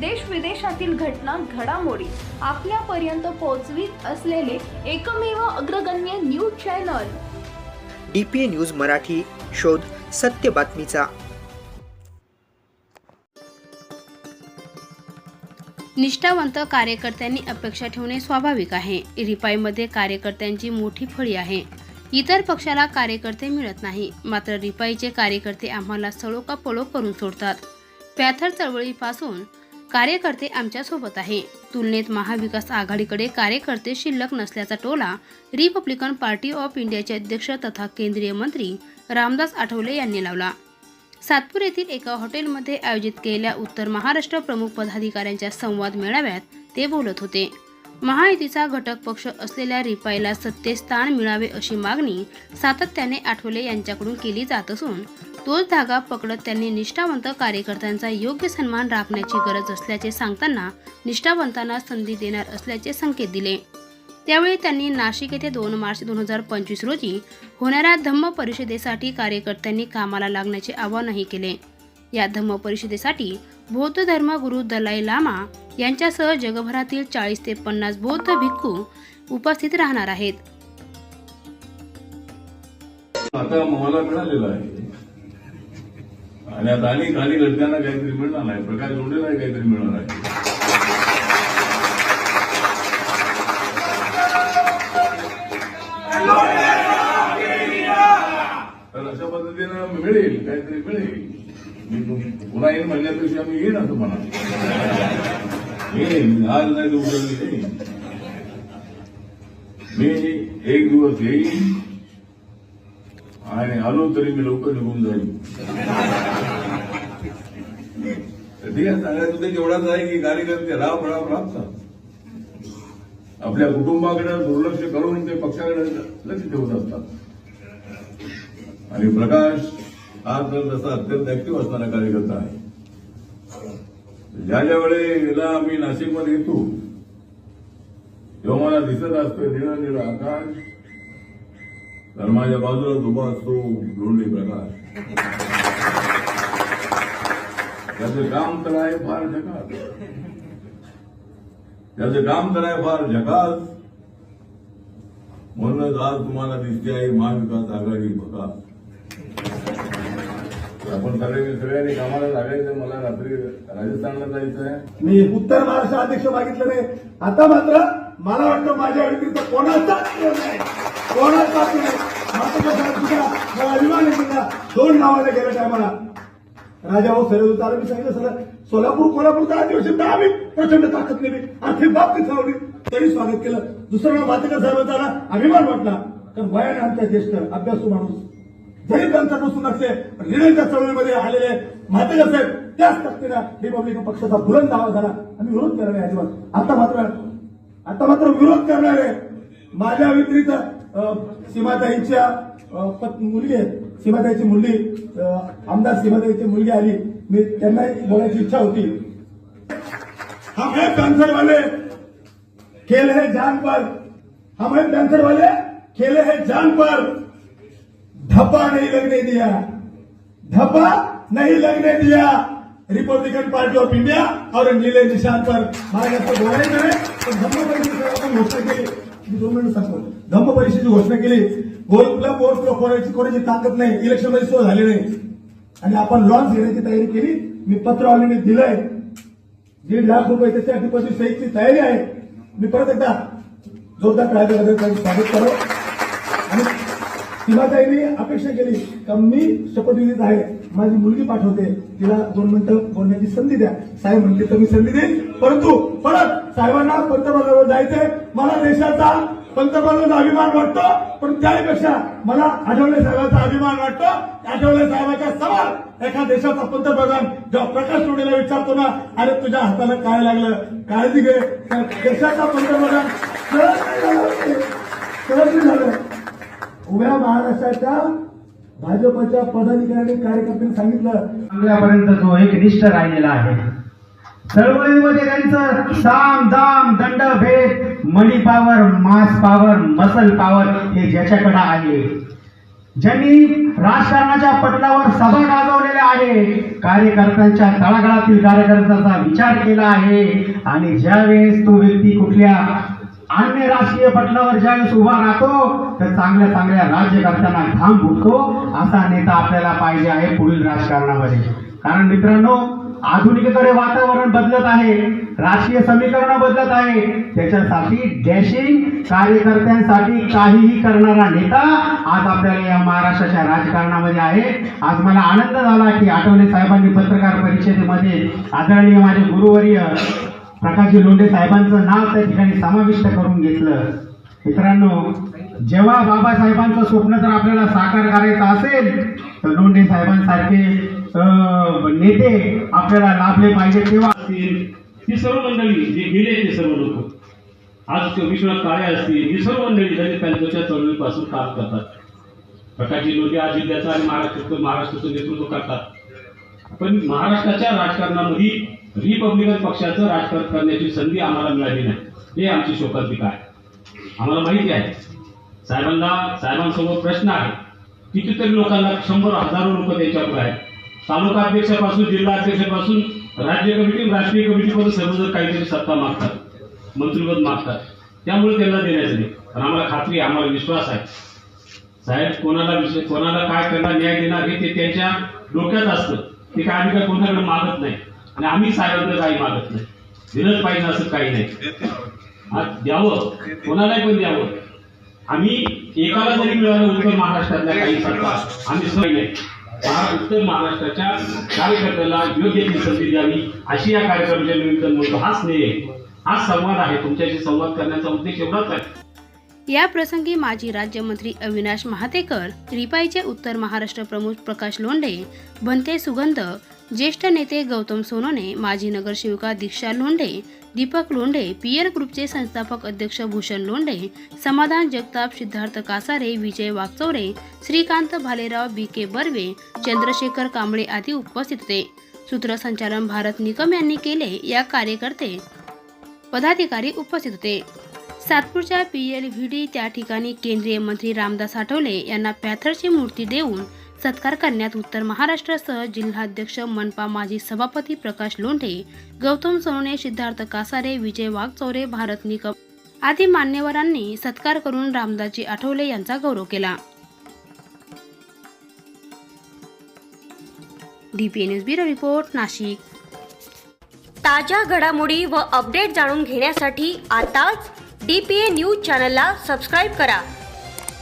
देश विदेशातील घटना घडामोडी आपल्यापर्यंत पोहोचवीत असलेले एकमेव अग्रगण्य news channel. D P A news Marathi शोध सत्य बातमीचा. निष्ठावंत कार्यकर्त्यांनी अपेक्षा ठेवणे स्वाभाविक आहे. रिपाईमध्ये कार्यकर्त्यांची मोठी फळी आहे. इतर पक्षाला कार्यकर्ते मिळत नाही. मात्र रिपाईचे कार्यकर्ते आम्हाला सळो का पळो करून सोडतात. पॅथर चळवळीपासून कार्यकर्ते आमच्यासोबत आहे. तुलनेत महाविकास आघाडीकडे कार्यकर्ते शिल्लक नसल्याचा टोला रिपब्लिकन पार्टी ऑफ इंडियाचे अध्यक्ष तथा केंद्रीय मंत्री रामदास आठवले यांनी लावला. सातपूर येथील एका हॉटेलमध्ये आयोजित केलेल्या उत्तर महाराष्ट्र प्रमुख पदाधिकाऱ्यांच्या संवाद मेळाव्यात ते बोलत होते. महायुतीचा घटक पक्ष असलेल्या रिपाईला सत्तेत स्थान मिळावे अशी मागणी सातत्याने आठवले यांच्याकडून केली जात असून तोच धागा पकडत त्यांनी निष्ठावंत कार्यकर्त्यांचा योग्य सन्मान राखण्याची गरज असल्याचे सांगताना निष्ठावंतांना संधी देणार असल्याचे संकेत दिले. त्यावेळी त्यांनी नाशिक येथे दोन मार्च दोन हजार पंचवीस रोजी होणाऱ्या धम्म परिषदेसाठी कार्यकर्त्यांनी कामाला लागण्याचे आवाहनही केले. या धम्म परिषदेसाठी बौद्ध धर्मगुरू दलाई लामा यांच्यासह जगभरातील चाळीस ते पन्नास बौद्ध भिक्खू उपस्थित राहणार आहेत. आता मला मिळालेला आहे. आणि आता अनेक अनेक घटकांना काहीतरी मिळणार नाही. प्रकाश जोडेला काहीतरी मिळणार आहे. तर अशा पद्धतीनं मिळेल काहीतरी मिळेल. मी पुन्हा येईन म्हणण्यापेक्षा मी येईन असं म्हणा आज नाही तर मी एक दिवस येईन आणि आलो तरी मी लवकर निघून जाईल ठीक आहे सांगायचं ते एवढाच आहे की कार्यकर्ते राब राब राबतात आपल्या कुटुंबाकडे दुर्लक्ष करून ते पक्षाकडे लक्ष ठेवत असतात. आणि प्रकाश हा तर तसा अत्यंत ऍक्टिव्ह असणारा कार्यकर्ता आहे. ज्या ज्या वेळेला मी नाशिकमध्ये येतो. तेव्हा मला दिसत असतं निळं निळं आकाश. तर माझ्या बाजूला उभा असतो लोंढे प्रकाश. त्याचं काम तर आहे फार झकास. त्याचं काम तर आहे फार झकास. म्हणूनच आज तुम्हाला दिसते आहे महाविकास आघाडी बघा आपण सगळे सगळ्यांनी कामाला लागायचं मला रात्री राजस्थानला जायचं आहे मी उत्तर महाराष्ट्र अध्यक्ष मागितलं नाही. आता मात्र मला वाटतं माझ्या व्यतिरिक्त कोणाचाच प्रेम नाही. कोणाचाच नाही. मात्र कसं अभिमान आहे तुझा दोन नावाने गेल्या टायमाला राजा भाऊ सर होता मी सांगितलं सर सोलापूर कोल्हापूरचा अधिवेशन तर आम्ही. प्रचंड ताकद केली आर्थिक बाबतीत चावली तरी स्वागत केलं. दुसरं नाव मातेकर साहेबांचा अभिमान वाटला. तर वयाने आमचा ज्येष्ठ अभ्यासू माणूस जरी त्यांचा नसून नसले पण निर्णयच्या चळवळीमध्ये आलेले म्हातेजा साहेब त्याच ताकदीला रिपब्लिकन पक्षाचा बुलंद आवाज झाला आम्ही विरोध करणार अजिबात. आता मात्र आता मात्र विरोध करणार आहे. माझ्या व्यतिरिक्त सीमाताईंच्या मुलगी आहे सीमाताईची मुलगी आमदार सीमाताईची मुलगी आली. मी त्यांनाही बोलायची इच्छा होती. हम है वाले खेल है जान पर हम है वाले खेले है जान पर धप्पा नहीं लगने दिया। धप्पा नहीं लगने दिया। रिपब्लिकन पार्टी ऑफ इंडिया और नीले निशान पर महाराष्ट्र बोलायचं पण धम्म परिषदेची आपण घोषणा केली मी दोन मिनिट सांगतो धम्म परिषदेची घोषणा केली गोलला कोणाची कोणाची ताकद नाही इलेक्शनमध्ये सो झाले नाही। आणि आपण लॉन्च घेण्याची तयारी केली। मी पत्र ऑलरेडी दिलंय। दीड लाख रुपये त्याच्यासाठी पंचवीस सहीची तयारी आहे. मी परत एकदा जोरदार कायद्याबद्दल स्वागत करो आणि सीमाताईंनी अपेक्षा केली का मी शपथविधीत आहे. माझी मुलगी पाठवते. तिला दोन मिनिटं बोलण्याची संधी द्या. साहेब म्हणले तर मी संधी देईन परंतु परत साहेबांना पंतप्रधानावर जायचंय. मला देशाचा पंतप्रधानाचा अभिमान वाटतो. पण त्यापेक्षा मला आठवले साहेबांचा अभिमान वाटतो. आठवले साहेबांच्या सवाल एका देशाचा पंतप्रधान जेव्हा प्रकाश तोडीला विचारतो ना अरे तुझ्या हाताला काय लागलं? काळजी घे. देशाचा पंतप्रधान सहज नाही झालं. उभ्या महाराष्ट्राच्या भाजपच्या पदाधिकारी कार्यकर्त्यांनी सांगितलं. चांगल्यापर्यंत जो एक निष्ठ राहिलेला आहे. चळवळीमध्ये त्यांचं साम दाम दंड भेद money power mass power muscle power हे ज्याच्याकडे आहे. ज्यांनी राजकारणाच्या पटलावर सभा गाजवलेल्या आहे कार्यकर्त्यांच्या तळागाळातील कार्यकर्त्यांचा विचार केला आहे. आणि ज्यावेळेस तो व्यक्ती कुठल्या अन्य राजकीय पटलावर ज्यावेळेस उभा राहतो तर चांगल्या चांगल्या राज्यकर्त्यांना घाम फुटतो असा नेता आपल्याला पाहिजे आहे पुढील राजकारणामध्ये. कारण मित्रांनो आधुनिककडे वातावरण बदलत आहे राजकीय समीकरण बदलत आहे. त्याच्यासाठी डॅशिंग कार्यकर्त्यांसाठी काहीही करणारा नेता आज आपल्याला या महाराष्ट्राच्या राजकारणामध्ये आहे. आज मला आनंद झाला की आठवले साहेबांनी पत्रकार परिषदेमध्ये आदरणीय माझे गुरुवर्य प्रकाशजी लोंढे साहेबांचं नाव त्या ठिकाणी समाविष्ट करून घेतलं. मित्रांनो जेव्हा बाबासाहेबांचं स्वप्न जर आपल्याला साकार करायचं असेल तर लोंढे साहेबांसारखे नेते आपल्याला लाभले पाहिजे तेव्हा असतील. ही सर्व मंडळी जे गेले ते सर्व लोक. आज विश्वात काळे असतील ही सर्व मंडळी दलित पॅनलच्या चळवळीपासून काम करतात. प्रकाशजी लोंढे आज जिल्ह्याचं आणि महाराष्ट्राचं महाराष्ट्राचं नेतृत्व करतात. पण महाराष्ट्राच्या राजकारणामध्ये रिपब्लिकन पक्षाचं राजकारण करण्याची संधी आम्हाला मिळाली नाही. हे आमची शोकांतिका आहे. आम्हाला माहिती आहे. साहेबांना साहेबांसमोर प्रश्न आहे. कितीतरी लोकांना शंभर हजारो लोक त्यांच्यावर आहेत. तालुका अध्यक्षापासून जिल्हा अध्यक्षापासून राज्य कमिटी राष्ट्रीय कमिटीमध्ये सर्वजण काहीतरी सत्ता मागतात. मंत्रिपद मागतात. त्यामुळे त्यांना देण्याचं नाही पण आम्हाला खात्री आम्हाला विश्वास आहे. साहेब कोणाला विषय कोणाला काय करणार न्याय देणार हे ते त्यांच्या डोक्यात असतं. ते काय आम्ही काय कोणाकडे मागत नाही. आणि आम्ही साहेबांना काही मागत नाही. दिलंच पाहिजे असं काही नाही. द्यावं. कोणालाही पण द्यावं. आम्ही एकाला जरी मिळालं उत्तर महाराष्ट्रातल्या काही सरकार आम्ही सोय नाही. उत्तर महाराष्ट्राच्या कार्यकर्त्याला योग्य ती संधी द्यावी अशी या कार्यक्रमाच्या निमित्त म्हणतो हाच स्नेह हा संवाद आहे. तुमच्याशी संवाद करण्याचा उद्देश एवढाच आहे. या प्रसंगी माजी राज्यमंत्री अविनाश महातेकर रिपाईचे उत्तर महाराष्ट्र प्रमुख प्रकाश लोंढे भंते सुगंध ज्येष्ठ नेते गौतम सोनोने माजी नगरसेविका दीक्षा लोंढे दीपक लोंढे पीयर ग्रुपचे संस्थापक अध्यक्ष भूषण लोंढे समाधान जगताप सिद्धार्थ कासारे विजय वागचौरे श्रीकांत भालेराव बी के बर्वे चंद्रशेखर कांबळे आदी उपस्थित होते. सूत्रसंचालन भारत निकम यांनी केले या कार्यकर्ते पदाधिकारी उपस्थित होते. सातपूरच्या पी एल व्ही डी त्या ठिकाणी केंद्रीय मंत्री रामदास आठवले यांना पॅथरची मूर्ती देऊन सत्कार करण्यात उत्तर महाराष्ट्रासह जिल्हाध्यक्ष मनपा माजी सभापती प्रकाश लोंढे गौतम सोनवणे सिद्धार्थ कासारे विजय वाघचौरे भारत निकम आदी मान्यवरांनी सत्कार करून रामदासजी आठवले यांचा गौरव केला. DPA news bureau report Nashik. ताज्या घडामोडी व अपडेट जाणून घेण्यासाठी आताच डी पी ए न्यूज चॅनलला सबस्क्राईब करा.